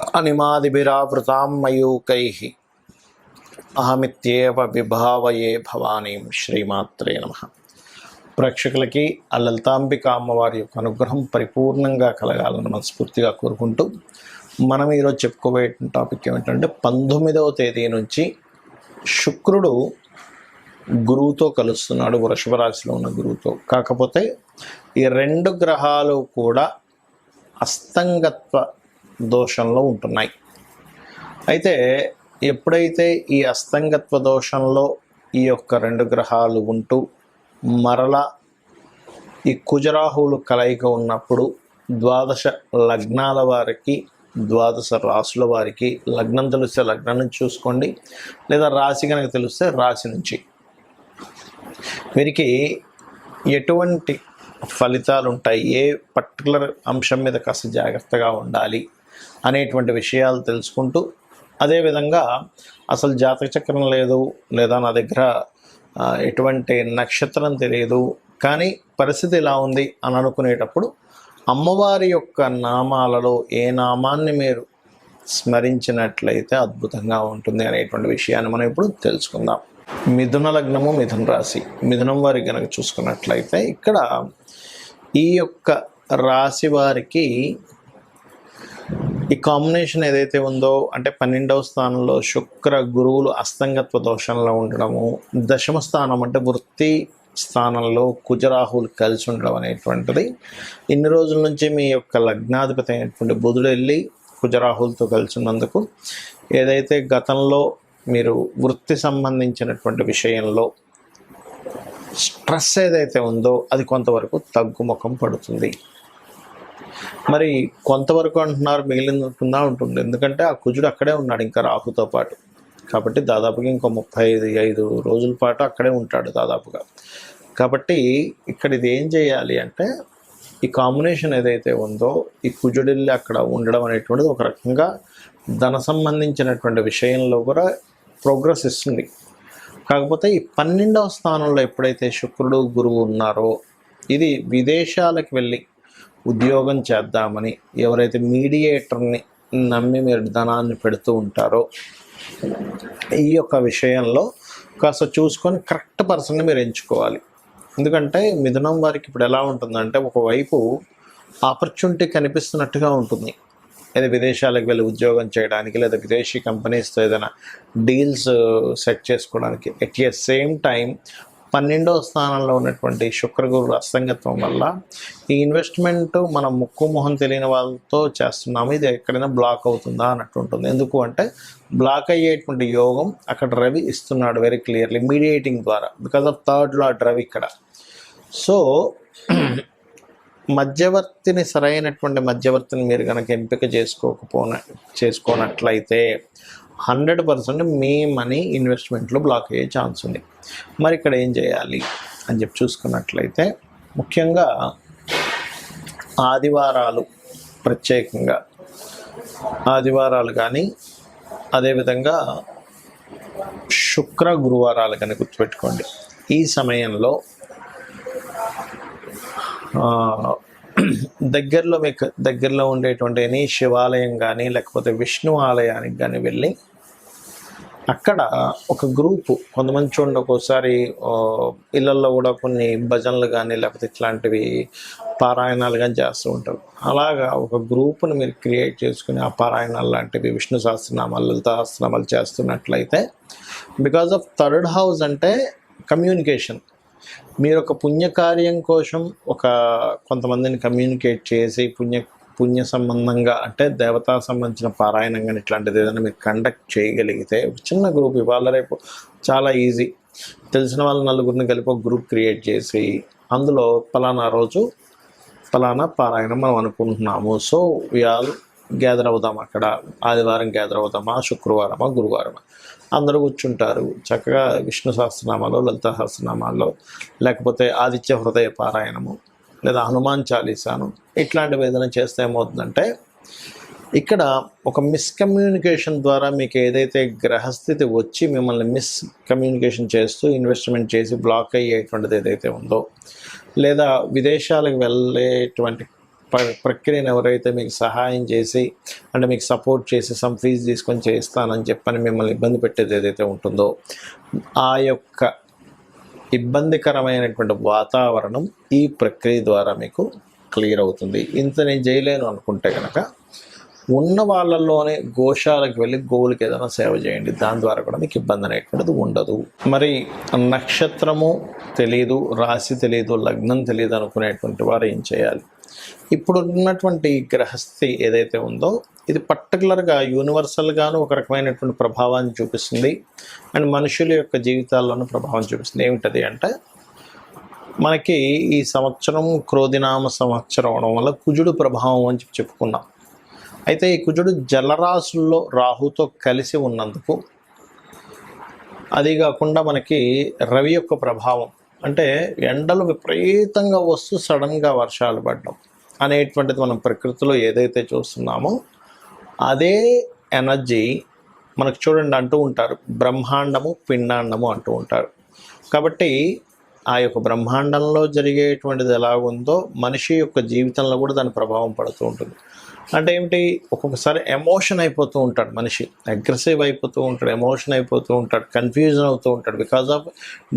అనిమాదిభిరావృతాం మయూకై అహమిత్యేవ విభావయే భవానీం శ్రీమాత్రే నమ ప్రేక్షకులకి ఆ లలితాంబిక అమ్మవారి యొక్క అనుగ్రహం పరిపూర్ణంగా కలగాలని మనస్ఫూర్తిగా కోరుకుంటూ మనం ఈరోజు చెప్పుకోబోయే టాపిక్ ఏమిటంటే పంతొమ్మిదవ తేదీ నుంచి శుక్రుడు గురువుతో కలుస్తున్నాడు వృషభ రాశిలో ఉన్న గురువుతో. కాకపోతే ఈ రెండు గ్రహాలు కూడా అస్తంగత్వ దోషంలో ఉంటున్నాయి. అయితే ఎప్పుడైతే ఈ అస్తంగత్వ దోషంలో ఈ యొక్క రెండు గ్రహాలు ఉంటూ మరలా ఈ కుజరాహువులు కలయిక ఉన్నప్పుడు ద్వాదశ లగ్నాల వారికి ద్వాదశ రాసుల వారికి లగ్నం తెలిస్తే లగ్నం నుంచి చూసుకోండి లేదా రాశి కనుక తెలిస్తే రాశి నుంచి. వీరికి ఎటువంటి ఫలితాలు ఉంటాయి ఏ పర్టికులర్ అంశం మీద కాస్త జాగ్రత్తగా ఉండాలి? అనేటువంటి విషయాలు తెలుసుకుంటూ అదేవిధంగా అసలు జాతక చక్రం లేదు లేదా నా దగ్గర ఎటువంటి నక్షత్రం తెలియదు కానీ పరిస్థితి ఇలా ఉంది అని అనుకునేటప్పుడు అమ్మవారి యొక్క నామాలలో ఏ నామాన్ని మీరు స్మరించినట్లయితే అద్భుతంగా ఉంటుంది అనేటువంటి విషయాన్ని మనం ఇప్పుడు తెలుసుకుందాం. మిథున లగ్నము మిథున రాశి. మిథునం వారికి కనుక చూసుకున్నట్లయితే ఇక్కడ ఈ యొక్క రాశి వారికి ఈ కాంబినేషన్ ఏదైతే ఉందో అంటే పన్నెండవ స్థానంలో శుక్ర గురువులు అస్తంగత్వ దోషంలో ఉండడము దశమ స్థానం అంటే వృత్తి స్థానంలో కుజరాహులు కలిసి ఉండడం అనేటువంటిది. ఇన్ని రోజుల నుంచి మీ యొక్క లగ్నాధిపతి అయినటువంటి బుధుడు వెళ్ళి కుజరాహులతో కలిసి ఉన్నందుకు ఏదైతే గతంలో మీరు వృత్తి సంబంధించినటువంటి విషయంలో స్ట్రెస్ ఏదైతే ఉందో అది కొంతవరకు తగ్గుముఖం పడుతుంది. మరి కొంతవరకు అంటున్నారు మిగిలింది ఉంటుంది. ఎందుకంటే ఆ కుజుడు అక్కడే ఉన్నాడు ఇంకా రాహుతో పాటు. కాబట్టి దాదాపుగా ఇంకో ముప్పై ఐదు ఐదు రోజుల పాటు అక్కడే ఉంటాడు దాదాపుగా. కాబట్టి ఇక్కడ ఇది ఏం చేయాలి అంటే ఈ కాంబినేషన్ ఏదైతే ఉందో ఈ కుజుడిల్లి అక్కడ ఉండడం అనేటువంటిది ఒక రకంగా ధన సంబంధించినటువంటి విషయంలో కూడా ప్రోగ్రెస్ ఇస్తుంది. కాకపోతే ఈ పన్నెండవ స్థానంలో ఎప్పుడైతే శుక్రుడు గురువు ఉన్నారో ఇది విదేశాలకు వెళ్ళి ఉద్యోగం చేద్దామని ఎవరైతే మీడియేటర్ని నమ్మి మీరు ధనాన్ని పెడుతూ ఉంటారో ఈ యొక్క విషయంలో కాస్త చూసుకొని కరెక్ట్ పర్సన్ని మీరు ఎంచుకోవాలి. ఎందుకంటే మిథునం వారికి ఇప్పుడు ఎలా ఉంటుందంటే ఒకవైపు ఆపర్చునిటీ కనిపిస్తున్నట్టుగా ఉంటుంది. లేదా విదేశాలకు వెళ్ళి ఉద్యోగం చేయడానికి లేదా విదేశీ కంపెనీస్తో ఏదైనా డీల్స్ సెట్ చేసుకోవడానికి. ఎట్ ఎ సేమ్ టైం పన్నెండవ స్థానంలో ఉన్నటువంటి శుక్రగురు అస్తంగత్వం వల్ల ఈ ఇన్వెస్ట్మెంట్ మనం ముక్కు మొహం తెలియని వాళ్ళతో చేస్తున్నాము. ఇది ఎక్కడైనా బ్లాక్ అవుతుందా అన్నట్టు ఉంటుంది. ఎందుకు అంటే బ్లాక్ అయ్యేటువంటి యోగం అక్కడ రవి ఇస్తున్నాడు వెరీ క్లియర్లీ మీడియేటింగ్ ద్వారా. Because of third lord Ravi ఇక్కడ. సో మధ్యవర్తిని సరైనటువంటి మధ్యవర్తిని మీరు కనుక ఎంపిక చేసుకోకపోన చేసుకోనట్లయితే హండ్రెడ్ పర్సెంట్ మీ మనీ ఇన్వెస్ట్మెంట్లో బ్లాక్ అయ్యే ఛాన్స్ ఉంది. మరి ఇక్కడ ఏం చేయాలి అని చెప్పి చూసుకున్నట్లయితే ముఖ్యంగా ఆదివారాలు ప్రత్యేకంగా ఆదివారాలు కానీ అదేవిధంగా శుక్ర గురువారాలు కానీ గుర్తుపెట్టుకోండి. ఈ సమయంలో దగ్గరలో మీకు దగ్గరలో ఉండేటువంటి ఎనీ శివాలయం కానీ లేకపోతే విష్ణు ఆలయానికి కానీ వెళ్ళి అక్కడ ఒక గ్రూపు కొంతమంది చూడండి ఒక్కోసారి ఇళ్ళల్లో కూడా కొన్ని భజనలు కానీ లేకపోతే ఇట్లాంటివి పారాయణాలు కానీ చేస్తూ ఉంటారు. అలాగా ఒక గ్రూపును మీరు క్రియేట్ చేసుకుని ఆ పారాయణాలు లాంటివి విష్ణు సహస్రనామాలు లలిత సహస్రనామాలు చేస్తున్నట్లయితే బికాజ్ ఆఫ్ థర్డ్ హౌస్ అంటే కమ్యూనికేషన్. మీరు ఒక పుణ్యకార్యం కోసం ఒక కొంతమందిని కమ్యూనికేట్ చేసి పుణ్య పుణ్య సంబంధంగా అంటే దేవతా సంబంధించిన పారాయణం కానీ ఇట్లాంటిది ఏదైనా మీరు కండక్ట్ చేయగలిగితే చిన్న గ్రూప్ ఇవాళ రేపు చాలా ఈజీ. తెలిసిన వాళ్ళ నలుగురిని కలిపి ఒక గ్రూప్ క్రియేట్ చేసి అందులో పలానా రోజు ఫలానా పారాయణం మనం అనుకుంటున్నాము. సో వి ఆల్ గ్యాదర్ అవుదాం అక్కడ. ఆదివారం గ్యాదర్ అవుదామా? శుక్రవారమా? గురువారమా? అందరూ కూర్చుంటారు. చక్కగా విష్ణు సహస్రనామాలో లలిత సహస్రనామాల్లో లేకపోతే ఆదిత్య హృదయ పారాయణము లేదా హనుమాన్ చాలీసాను ఇట్లాంటివి ఏదైనా చేస్తే ఏమవుతుందంటే ఇక్కడ ఒక మిస్కమ్యూనికేషన్ ద్వారా మీకు ఏదైతే గ్రహస్థితి వచ్చి మిమ్మల్ని మిస్ కమ్యూనికేషన్ చేస్తూ ఇన్వెస్ట్మెంట్ చేసి బ్లాక్ అయ్యేటువంటిది ఏదైతే ఉందో లేదా విదేశాలకు వెళ్ళేటువంటి ప్ర- ప్రక్రియను ఎవరైతే మీకు సహాయం చేసి అంటే మీకు సపోర్ట్ చేసి సమ్ ఫీజు తీసుకొని చేస్తానని చెప్పని మిమ్మల్ని ఇబ్బంది పెట్టేది ఏదైతే ఉంటుందో ఆ యొక్క ఇబ్బందికరమైనటువంటి వాతావరణం ఈ ప్రక్రియ ద్వారా మీకు క్లియర్ అవుతుంది. ఇంత నేను చేయలేను అనుకుంటే కనుక ఉన్న వాళ్ళల్లోనే గోశాలకు వెళ్ళి గోవులకి ఏదైనా సేవ చేయండి. దాని ద్వారా కూడా మీకు ఇబ్బంది అనేటువంటిది ఉండదు. మరి నక్షత్రము తెలియదు రాశి తెలియదు లగ్నం తెలియదు అనుకునేటువంటి వారు ఏం చేయాలి? ఇప్పుడు ఉన్నటువంటి గ్రహస్థి ఏదైతే ఉందో ఇది పర్టికులర్గా యూనివర్సల్గాను ఒక రకమైనటువంటి ప్రభావాన్ని చూపిస్తుంది. అండ్ మనుషుల యొక్క జీవితాల్లోనూ ప్రభావం చూపిస్తుంది. ఏమిటది అంటే మనకి ఈ సంవత్సరం క్రోధినామ సంవత్సరం అవడం వల్ల కుజుడు ప్రభావం అని చెప్పి చెప్పుకున్నాం. అయితే ఈ కుజుడు జలరాశుల్లో రాహుతో కలిసి ఉన్నందుకు అది కాకుండా మనకి రవి యొక్క ప్రభావం. అంటే ఎండలు విపరీతంగా వస్తూ సడన్గా వర్షాలు పడడం అనేటువంటిది మనం ప్రకృతిలో ఏదైతే చూస్తున్నామో అదే ఎనర్జీ మనకు చూడండి అంటూ ఉంటారు. బ్రహ్మాండము పిండాండము అంటూ ఉంటారు. కాబట్టి ఆ యొక్క బ్రహ్మాండంలో జరిగేటువంటిది ఎలా ఉందో మనిషి యొక్క జీవితంలో కూడా దాని ప్రభావం పడుతూ ఉంటుంది. అంటే ఏమిటి? ఒక్కొక్కసారి ఎమోషన్ అయిపోతూ ఉంటాడు మనిషి. అగ్రెసివ్ అయిపోతూ ఉంటాడు ఎమోషన్ అయిపోతూ ఉంటాడు కన్ఫ్యూజన్ అవుతూ ఉంటాడు. బికాజ్ ఆఫ్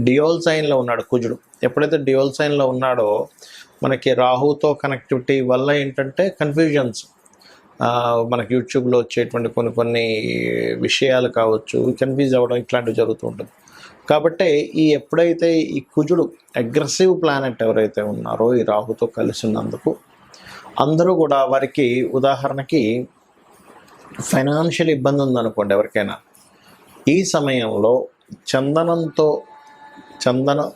డియోల్ సైన్లో ఉన్నాడు కుజుడు. ఎప్పుడైతే డియోల్ సైన్లో ఉన్నాడో మనకి రాహుతో కనెక్టివిటీ వల్ల ఏంటంటే కన్ఫ్యూజన్స్ మనకి యూట్యూబ్లో వచ్చేటువంటి కొన్ని కొన్ని విషయాలు కావచ్చు కన్ఫ్యూజ్ అవ్వడం ఇట్లాంటివి జరుగుతూ ఉంటుంది. కాబట్టి ఈ ఎప్పుడైతే ఈ కుజుడు అగ్రెసివ్ ప్లానెట్ ఎవరైతే ఉన్నారో ఈ రాహుతో కలిసినందుకు అందరూ కూడా వారికి ఉదాహరణకి ఫైనాన్షియల్ ఇబ్బంది ఉందనుకోండి ఎవరికైనా. ఈ సమయంలో చందనంతో చందన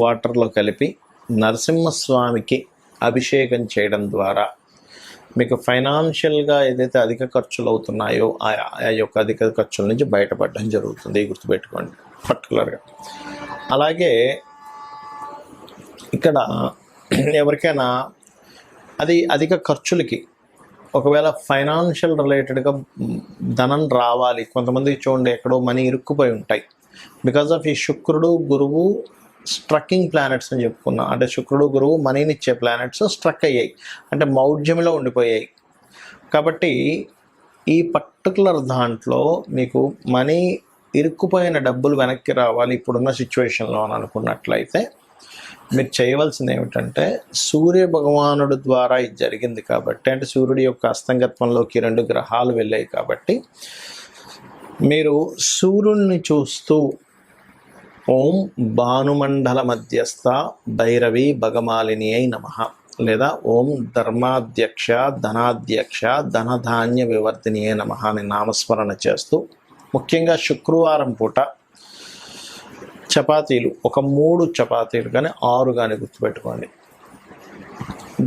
వాటర్లో కలిపి నరసింహస్వామికి అభిషేకం చేయడం ద్వారా మీకు ఫైనాన్షియల్గా ఏదైతే అధిక ఖర్చులు అవుతున్నాయో ఆ ఆ యొక్క అధిక ఖర్చుల నుంచి బయటపడడం జరుగుతుంది గుర్తుపెట్టుకోండి పర్టికులర్గా. అలాగే ఇక్కడ ఎవరికైనా అది అధిక ఖర్చులకి. ఒకవేళ ఫైనాన్షియల్ రిలేటెడ్గా ధనం రావాలి. కొంతమంది చూడండి ఎక్కడో మనీ ఇరుక్కుపోయి ఉంటాయి. బికాజ్ ఆఫ్ ఈ శుక్రుడు గురువు స్ట్రక్కింగ్ ప్లానెట్స్ అని చెప్పుకున్నాం. అంటే శుక్రుడు గురువు మనీని ఇచ్చే ప్లానెట్స్ స్ట్రక్ అయ్యాయి. అంటే మౌఢ్యంలో ఉండిపోయాయి. కాబట్టి ఈ పర్టికులర్ దాంట్లో మీకు మనీ ఇరుక్కుపోయిన డబ్బులు వెనక్కి రావాలి ఇప్పుడున్న సిచ్యువేషన్లో అని అనుకున్నట్లయితే మీరు చేయవలసింది ఏమిటంటే సూర్య భగవానుడు ద్వారా ఇది జరిగింది కాబట్టి అంటే సూర్యుడి యొక్క అస్తంగత్వంలోకి రెండు గ్రహాలు వెళ్ళాయి కాబట్టి మీరు సూర్యుడిని చూస్తూ ఓం భానుమండల మధ్యస్థ భైరవి భగమాలిని అయి నమ. లేదా ఓం ధర్మాధ్యక్ష ధనాధ్యక్ష ధనధాన్య వివర్ధిని అయి నమ అని నామస్మరణ చేస్తూ ముఖ్యంగా శుక్రవారం పూట చపాతీలు ఒక మూడు చపాతీలు కానీ ఆరు కానీ గుర్తుపెట్టుకోండి.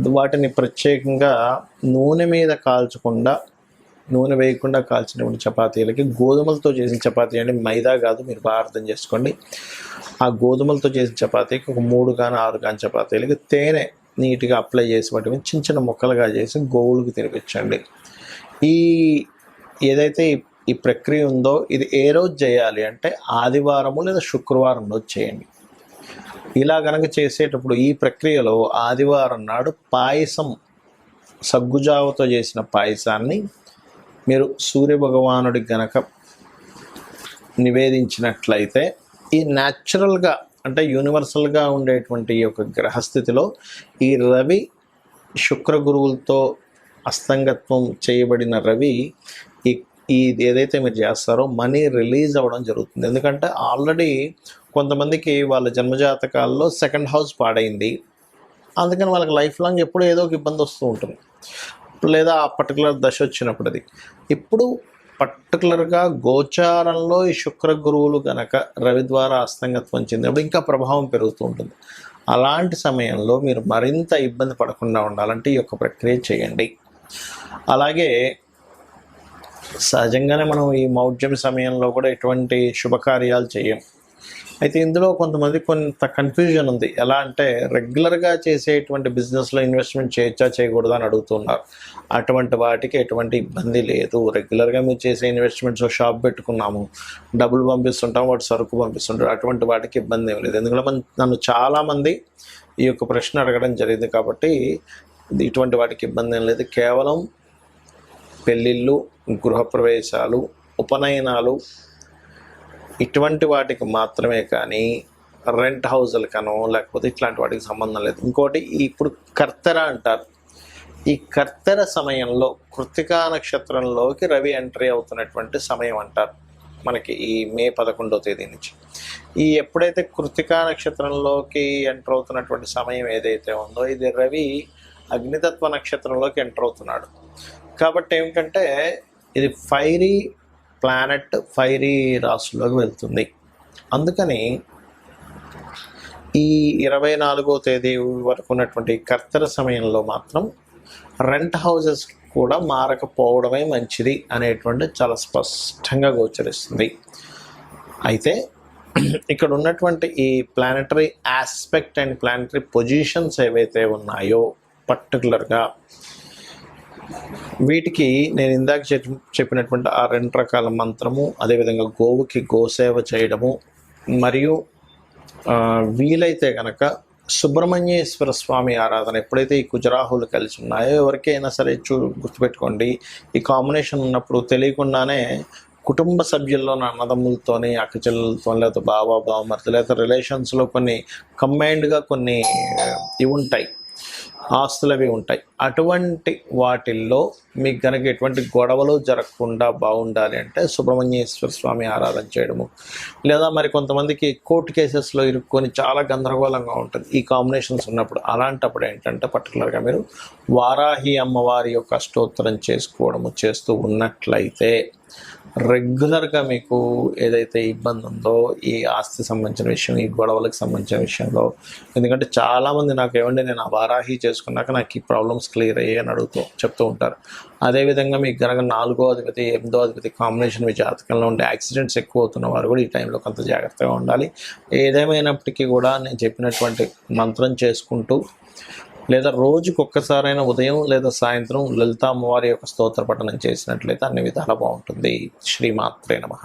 వాటిని ప్రత్యేకంగా నూనె మీద కాల్చకుండా నూనె వేయకుండా కాల్చినటువంటి చపాతీలకి గోధుమలతో చేసిన చపాతీ అంటే మైదా కాదు మీరు బాగా అర్థం చేసుకోండి. ఆ గోధుమలతో చేసిన చపాతీకి ఒక మూడు కానీ ఆరు కానీ చపాతీలకి తేనె నీట్గా అప్లై చేసి వాటి చిన్న చిన్న ముక్కలుగా చేసి గోవులకు తినిపించండి. ఈ ఏదైతే ఈ- ఈ ప్రక్రియ ఉందో ఇది ఏ రోజు చేయాలి అంటే ఆదివారము లేదా శుక్రవారం రోజు చేయండి. ఇలా కనుక చేసేటప్పుడు ఈ ప్రక్రియలో ఆదివారం నాడు పాయసం సగ్గుజావతో చేసిన పాయసాన్ని మీరు సూర్యభగవానుడికి గనక నివేదించినట్లయితే ఈ న్యాచురల్గా అంటే యూనివర్సల్గా ఉండేటువంటి ఈ యొక్క గ్రహస్థితిలో ఈ రవి శుక్ర గురువులతో అస్తంగత్వం చేయబడిన రవి ఈ ఏదైతే మీరు చేస్తారో మనీ రిలీజ్ అవ్వడం జరుగుతుంది. ఎందుకంటే ఆల్రెడీ కొంతమందికి వాళ్ళ జన్మజాతకాల్లో సెకండ్ హౌస్ పాడైంది. అందుకని వాళ్ళకి లైఫ్ లాంగ్ ఎప్పుడు ఏదో ఒక ఇబ్బంది వస్తూ ఉంటుంది. లేదా ఆ పర్టికులర్ దశ వచ్చినప్పుడు అది ఇప్పుడు పర్టికులర్గా గోచారంలో ఈ శుక్ర గురువులు గనక రవి ద్వారా అస్తంగత్వం చెందినప్పుడు ఇంకా ప్రభావం పెరుగుతూ ఉంటుంది. అలాంటి సమయంలో మీరు మరింత ఇబ్బంది పడకుండా ఉండాలంటే ఈ యొక్క ప్రక్రియ చేయండి. అలాగే సహజంగానే మనం ఈ మౌఢ్యం సమయంలో కూడా ఎటువంటి శుభకార్యాలు చేయం. అయితే ఇందులో కొంతమంది కొంత కన్ఫ్యూజన్ ఉంది. ఎలా అంటే రెగ్యులర్గా చేసేటువంటి బిజినెస్లో ఇన్వెస్ట్మెంట్ చేయొచ్చా చేయకూడదా అని అడుగుతున్నారు. అటువంటి వాటికి ఎటువంటి ఇబ్బంది లేదు. రెగ్యులర్గా మీరు చేసే ఇన్వెస్ట్మెంట్స్ షాప్ పెట్టుకున్నాము. డబ్బులు పంపిస్తుంటాం వాటి సరుకు పంపిస్తుంటారు అటువంటి వాటికి ఇబ్బంది ఏం లేదు. ఎందుకంటే మన నన్ను చాలామంది ఈ యొక్క ప్రశ్న అడగడం జరిగింది కాబట్టి ఇటువంటి వాటికి ఇబ్బంది ఏం లేదు. కేవలం పెళ్ళిళ్ళు గృహప్రవేశాలు ఉపనయనాలు ఇటువంటి వాటికి మాత్రమే కానీ రెంట్ హౌజులకనో లేకపోతే ఇట్లాంటి వాటికి సంబంధం లేదు. ఇంకోటి ఇప్పుడు కర్తెర అంటారు. ఈ కర్తెర సమయంలో కృతికా నక్షత్రంలోకి రవి ఎంట్రీ అవుతున్నటువంటి సమయం అంటారు. మనకి ఈ మే పదకొండో తేదీ నుంచి. ఈ ఎప్పుడైతే కృతికా నక్షత్రంలోకి ఎంటర్ అవుతున్నటువంటి సమయం ఏదైతే ఉందో ఇది రవి అగ్నితత్వ నక్షత్రంలోకి ఎంటర్ అవుతున్నాడు. కాబట్టి ఏమిటంటే ఇది ఫైరీ ప్లానెట్ ఫైరీ రాశిలోకి వెళ్తుంది. అందుకని ఈ ఇరవై నాలుగో తేదీ వరకు ఉన్నటువంటి కర్తర సమయంలో మాత్రం రెంట్ హౌసెస్ కూడా మారకపోవడమే మంచిది అనేటువంటి చాలా స్పష్టంగా గోచరిస్తుంది. అయితే ఇక్కడ ఉన్నటువంటి ఈ planetary aspect and planetary positions ఏవైతే ఉన్నాయో పర్టికులర్గా వీటికి నేను ఇందాక చెప్పి చెప్పినటువంటి ఆ రెండు రకాల మంత్రము అదేవిధంగా గోవుకి గోసేవ చేయడము మరియు వీలైతే కనుక సుబ్రహ్మణ్యేశ్వర స్వామి ఆరాధన ఎప్పుడైతే ఈ కుజరాహులు కలిసి ఉన్నాయో ఎవరికైనా సరే చూ గుర్తుపెట్టుకోండి. ఈ కాంబినేషన్ ఉన్నప్పుడు తెలియకుండానే కుటుంబ సభ్యుల్లో నా అన్నదమ్ములతోని అక్కచెల్లెలతో లేకపోతే బావ బావమర్తి లేకపోతే రిలేషన్స్లో కొన్ని కంబైన్డ్గా కొన్ని ఇవి ఉంటాయి. ఆస్తులవి ఉంటాయి. అటువంటి వాటిల్లో మీకు కనుక ఎటువంటి గొడవలు జరగకుండా బాగుండాలి అంటే సుబ్రహ్మణ్యేశ్వర స్వామి ఆరాధన చేయడము. లేదా మరి కొంతమందికి కోర్టు కేసెస్లో ఇరుక్కొని చాలా గందరగోళంగా ఉంటుంది. ఈ కాంబినేషన్స్ ఉన్నప్పుడు అలాంటప్పుడు ఏంటంటే పర్టికులర్గా మీరు వారాహి అమ్మవారి యొక్క అష్టోత్తరం చేసుకోవడము చేస్తూ ఉన్నట్లయితే రెగ్యులర్గా మీకు ఏదైతే ఇబ్బంది ఉందో ఈ ఆస్తి సంబంధించిన విషయం ఈ గొడవలకు సంబంధించిన విషయంలో ఎందుకంటే చాలామంది నాకు ఏమండి నేను ఆ వారాహి చేసుకున్నాక నాకు ఈ ప్రాబ్లమ్స్ క్లియర్ అయ్యాయి అని అడుగుతూ చెప్తూ ఉంటారు. అదేవిధంగా మీకు కనుక నాలుగో అధిపతి ఎనిమిదో అధిపతి కాంబినేషన్ మీ జాతకంలో ఉండే యాక్సిడెంట్స్ ఎక్కువ అవుతున్న వారు కూడా ఈ టైంలో కొంత జాగ్రత్తగా ఉండాలి. ఏదేమైనప్పటికీ కూడా నేను చెప్పినటువంటి మంత్రం చేసుకుంటూ లేదా రోజుకి ఒక్కసారైనా ఉదయం లేదా సాయంత్రం లలిత అమ్మవారి యొక్క స్తోత్ర పఠనం చేసినట్లయితే అన్ని విధాలా బాగుంటుంది. శ్రీమాత్రే నమః.